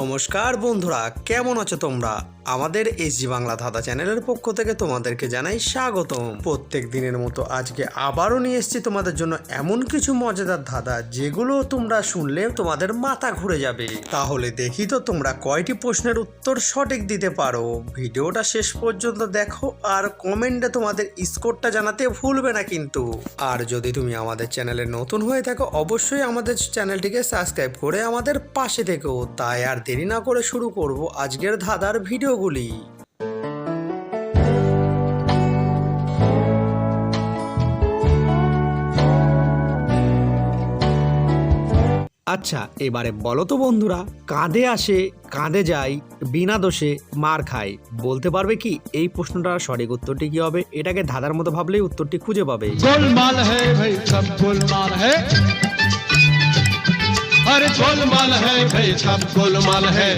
নমস্কার বন্ধুরা, কেমন আছো তোমরা? আমাদের এসজি বাংলা ধাঁধা চ্যানেলের পক্ষ থেকে তোমাদেরকে জানাই স্বাগতম। প্রত্যেক দিনের মতো আজকে আবারও নিয়ে এসেছি তোমাদের জন্য এমন কিছু মজাদার ধাঁধা, যেগুলো তোমরা শুনলে তোমাদের মাথা ঘুরে যাবে। তাহলে দেখি তো তোমরা কয়টি প্রশ্নের উত্তর সঠিক দিতে পারো। ভিডিওটা শেষ পর্যন্ত দেখো আর কমেন্টে তোমাদের স্কোরটা জানাতে ভুলবে না কিন্তু। আর যদি তুমি আমাদের চ্যানেলে নতুন হয়ে থাকো, অবশ্যই আমাদের চ্যানেলটিকে সাবস্ক্রাইব করে আমাদের পাশে থেকো। তাই আর দেরি না করে শুরু করব আজকের ধাঁধার ভিডিওগুলি। আচ্ছা এবারে বলো তো বন্ধুরা, কাঁধে আসে, কাঁধে যায়, বিনা দোষে মার খায়। বলতে পারবে কি, এই প্রশ্নটার সঠিক উত্তরটি কি হবে? এটাকে ধাঁধার মতো ভাবলেই উত্তরটি খুঁজে পাবে। गोलमाल है भाई सब गोलमाल है अरे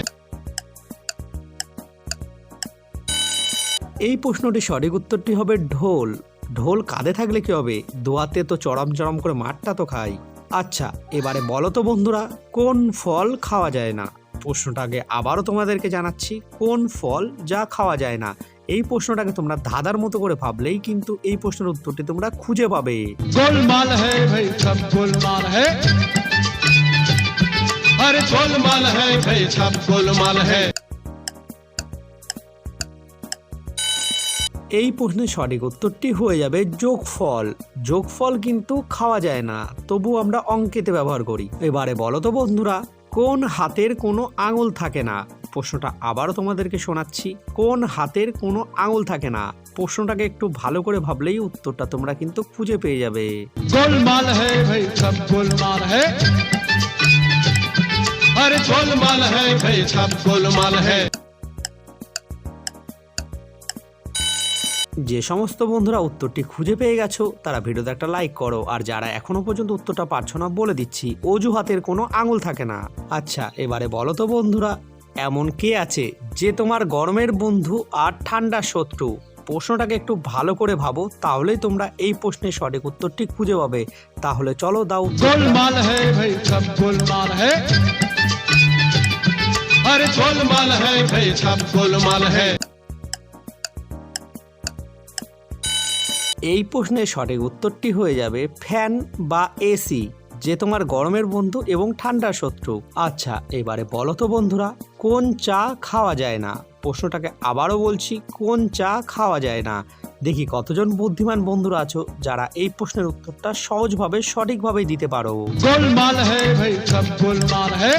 गोलमाल है भाई सब गोलमाल है এই প্রশ্নটি সঠিক উত্তরটি হবে ঢোল ঢোল কাঁধে থাকলে কি হবে দোয়াতে তো চড়াম চড়াম করে মাঠটা তো খাই আচ্ছা এবারে বলো তো বন্ধুরা কোন ফল খাওয়া যায় না প্রশ্নটাকে আবারও তোমাদেরকে জানাচ্ছি কোন ফল যা খাওয়া যায় না এই প্রশ্নটাকে তোমরা ধাঁধার মতো করে ভাবলেই কিন্তু এই প্রশ্নের উত্তরটি তোমরা খুঁজে পাবে गोलमाल है भाई सब गोलमाल है अरे गोलमाल है भाई सब गोलमाल है এই প্রশ্নের সঠিক উত্তরটি হয়ে যাবে যোগফল যোগফল কিন্তু খাওয়া যায় না তবু আমরা অঙ্কেতে ব্যবহার করি এবারে বলো তো বন্ধুরা কোন হাতের কোনো আঙুল থাকে না প্রশ্নটা আবারও তোমাদেরকে শোনাচ্ছি কোন হাতের কোনো আঙুল থাকে না প্রশ্নটাকে একটু ভালো করে ভাবলেই উত্তরটা তোমরা কিন্তু খুঁজে পেয়ে যাবে गोलमाल है भाई सब गोलमाल है अरे गोलमाल है भाई सब गोलमाल है যে সমস্ত বন্ধুরা উত্তরটি খুঁজে পেয়ে গেছো তারা ভিডিওতে একটা লাইক করো আর যারা এখনো পর্যন্ত উত্তরটা পারছো না বলে দিচ্ছি অজুহাতের কোনো আঙুল থাকে না আচ্ছা এবারে বলো তো বন্ধুরা এমন কে আছে যে তোমার গরমের বন্ধু আর ঠান্ডা শত্রু প্রশ্নটাকে একটু ভালো করে ভাবো তাহলেই তোমরা এই প্রশ্নের সঠিক উত্তরটি খুঁজে পাবে তাহলে চলো দাও উত্তরটা। गोलमाल है भाई सब गोलमाल है अरे गोलमाल है भाई सब गोलमाल है এই প্রশ্নের সঠিক উত্তরটি হয়ে যাবে ফ্যান বা এসি যে তোমার গরমের বন্ধু এবং ঠান্ডার শত্রু আচ্ছা এবারে বলো তো বন্ধুরা কোন চা খাওয়া যায় না প্রশ্নটাকে আবারও বলছি কোন চা খাওয়া যায় না দেখি কতজন বুদ্ধিমান বন্ধুরা আছো যারা এই প্রশ্নের উত্তরটা সহজভাবে সঠিকভাবে দিতে পারো गोलमाल है भाई सब गोलमाल है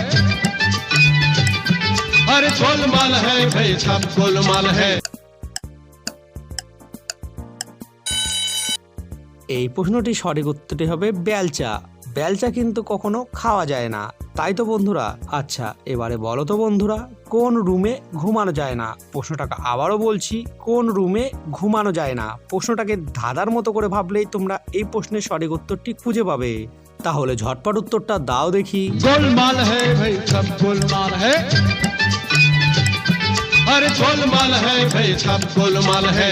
अरे गोलमाल है भाई सब गोलमाल है এই প্রশ্নটি সঠিক উত্তরটি হবে বেলচা বেলচা কিন্তু কখনো খাওয়া যায় না তাই তো বন্ধুরা আচ্ছা এবারে বলো তো বন্ধুরা কোন রুমে ঘুমানো যায় না প্রশ্নটাকে আবারও বলছি কোন রুমে ঘুমানো যায় না প্রশ্নটাকে ধাঁধার মতো করে ভাবলেই তোমরা এই প্রশ্নের সঠিক উত্তরটি খুঁজে পাবে তাহলে ঝটপট উত্তরটা দাও দেখি गोलमाल है भाई सब गोलमाल है अरे गोलमाल है भाई सब गोलमाल है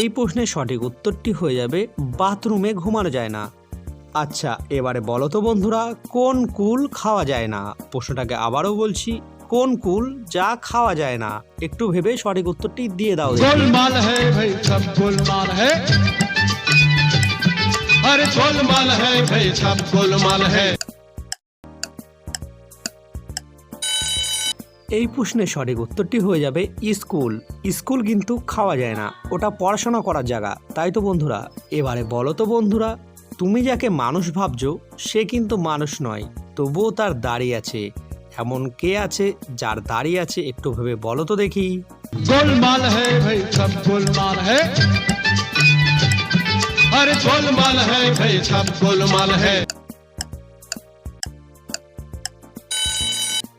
এই প্রশ্নের সঠিক উত্তরটি হয়ে যাবে বাথরুমে ঘুমানো যায় না আচ্ছা এবারে বলো তো বন্ধুরা কোন কুল খাওয়া যায় না প্রশ্নটাকে আবারও বলছি কোন কুল যা খাওয়া যায় না একটু ভেবে সঠিক উত্তরটি দিয়ে দাও দেখি। गोलमाल है भाई सब गोलमाल है अरे गोलमाल है भाई सब गोलमाल है এই প্রশ্নের সঠিক উত্তরটি হয়ে যাবে স্কুল। স্কুল কিন্তু খাওয়া যায় না, ওটা পড়াশোনা করার জায়গা। তাই তো বন্ধুরা, এবারে বলো তো বন্ধুরা, তুমি যাকে মানুষ ভাবছ, সে কিন্তু মানুষ নয়, তবুও তার দাড়ি আছে। এমন কে আছে যার দাড়ি আছে একটু ভেবে বলো তো দেখি। হ্যাঁ।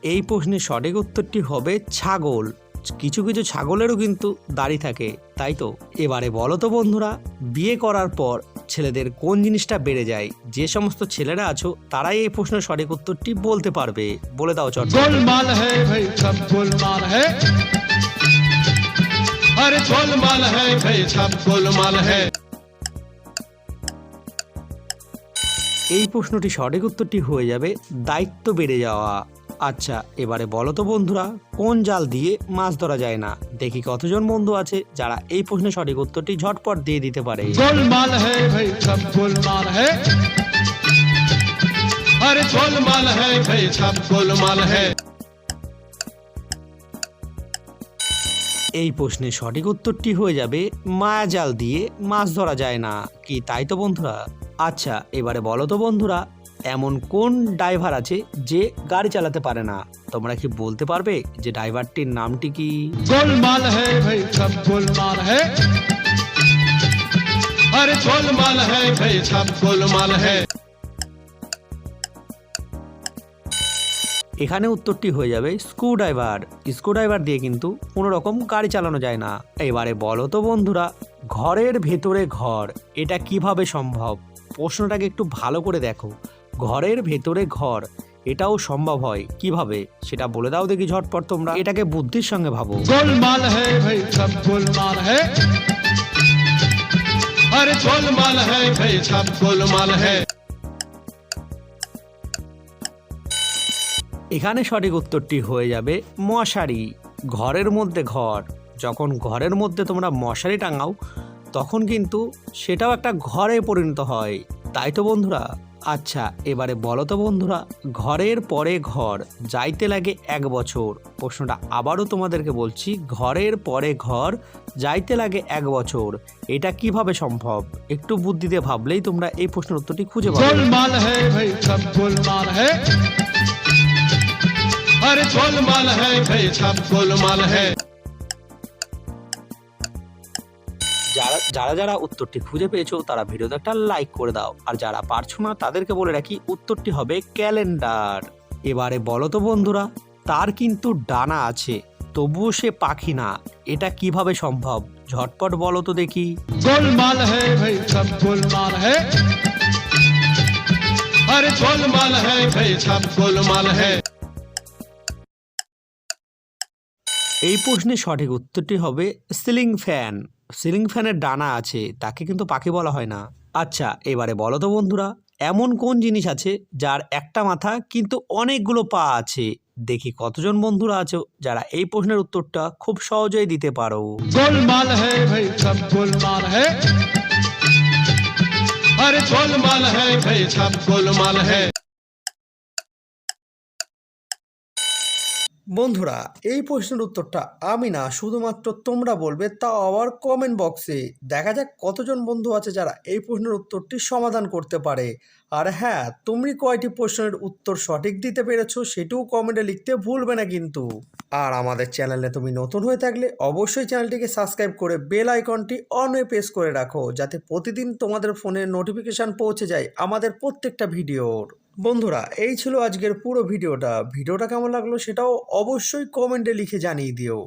এই প্রশ্নের সঠিক উত্তরটি হবে ছাগল। কিছু কিছু ছাগলেরও কিন্তু দাড়ি থাকে তাই তো? এবারে বলো তো বন্ধুরা বিয়ে করার পর ছেলেদের কোন জিনিসটা বেড়ে যায়? যে সমস্ত ছেলেরা আছো তারাই এই প্রশ্নের সঠিক উত্তরটি বলতে পারবে। বলে দাও চট এই প্রশ্নটি সঠিক উত্তরটি হয়ে যাবে দায়িত্ব বেড়ে যাওয়া। আচ্ছা এবারে বলো তো বন্ধুরা কোন জাল দিয়ে মাছ ধরা যায় না? দেখি কতজন বন্ধু আছে যারা এই প্রশ্নের সঠিক উত্তরটি ঝটপট দিয়ে দিতে পারে। এই প্রশ্নের সঠিক উত্তরটি হয়ে যাবে মায়া জাল দিয়ে মাছ ধরা যায় না। কি তাই তো বন্ধুরা? আচ্ছা এবারে বলো তো বন্ধুরা এমন কোন ড্রাইভার আছে যে গাড়ি চালাতে পারে না? তোমরা কি বলতে পারবে যে ড্রাইভারটির নামটি কি? এখানে উত্তরটি হয়ে যাবে স্ক্রু ড্রাইভার স্ক্রু ড্রাইভার দিয়ে কিন্তু কোনো রকম গাড়ি চালানো যায় না। এবারে বলো তো বন্ধুরা ঘরের ভেতরে ঘর এটা কীভাবে সম্ভব? প্রশ্নটাকে একটু ভালো করে দেখো। ঘরের ভেতরে ঘর এটাও সম্ভব হয়। কীভাবে? সেটা বলে দাও দেখি ঝটপট তোমরা। এটাকে বুদ্ধির সঙ্গে ভাবো। এখানে সঠিক উত্তরটি হয়ে যাবে মশারি। ঘরের মধ্যে ঘর। যখন ঘরের মধ্যে তোমরা মশারি টাঙাও তখন কিন্তু সেটাও একটা ঘরে পরিণত হয়। তাই তো বন্ধুরা? আচ্ছা এবারে বলো তো বন্ধুরা, ঘরের পরে ঘর যাইতে লাগে এক বছর। প্রশ্নটা আবারও তোমাদেরকে বলছি, ঘরের পরে ঘর যাইতে লাগে এক বছর। এটা কীভাবে সম্ভব? একটু বুদ্ধি দিয়ে ভাবলেই তোমরা এই প্রশ্নের উত্তরটি খুঁজে পাবে। যারা যারা যারা উত্তরটি খুঁজে পেয়েছ তারা ভিডিওতে একটা লাইক করে দাও। আর যারা পারছ না তাদেরকে বলে রাখি উত্তরটি হবে ক্যালেন্ডার। এবারে বলো তো বন্ধুরা তার কিন্তু ডানা আছে তবুও সে পাখি না। এটা কীভাবে সম্ভব? ঝটপট বলো তো দেখি। আরে ভাই এই প্রশ্নের সঠিক উত্তরটি হবে সিলিং ফ্যান। সিলিং ফ্যানের ডানা আছে, তাকে কিন্তু পাখি বলা হয় না। আচ্ছা এবারে বলো তো বন্ধুরা, এমন কোন জিনিস আছে যার একটা মাথা কিন্তু অনেকগুলো পা আছে? দেখি কতজন বন্ধুরা আছো যারা এই প্রশ্নের উত্তরটা খুব সহজেই দিতে পারো। গোলমাল হ্যাঁ বন্ধুরা, এই প্রশ্নের উত্তরটা আমি না, শুধুমাত্র তোমরা বলবে, তাও আবার কমেন্ট বক্সে দেখা যাক কতজন বন্ধু আছে যারা এই প্রশ্নের উত্তরটি সমাধান করতে পারে। আর হ্যাঁ তুমি কয়টি প্রশ্নের উত্তর সঠিক দিতে পেরেছ সেটিও কমেন্টে লিখতে ভুলবে না কিন্তু। আর আমাদের চ্যানেলে তুমি নতুন হয়ে থাকলে অবশ্যই চ্যানেলটিকে সাবস্ক্রাইব করে বেল আইকনটি অন হয়ে প্রেস করে রাখো, যাতে প্রতিদিন তোমাদের ফোনে নোটিফিকেশান পৌঁছে যায় আমাদের প্রত্যেকটা ভিডিওর বন্ধুরা, এই ছিল আজকের পুরো ভিডিওটা। ভিডিওটা কেমন লাগল সেটাও অবশ্যই কমেন্টে লিখে জানিয়ে দিও।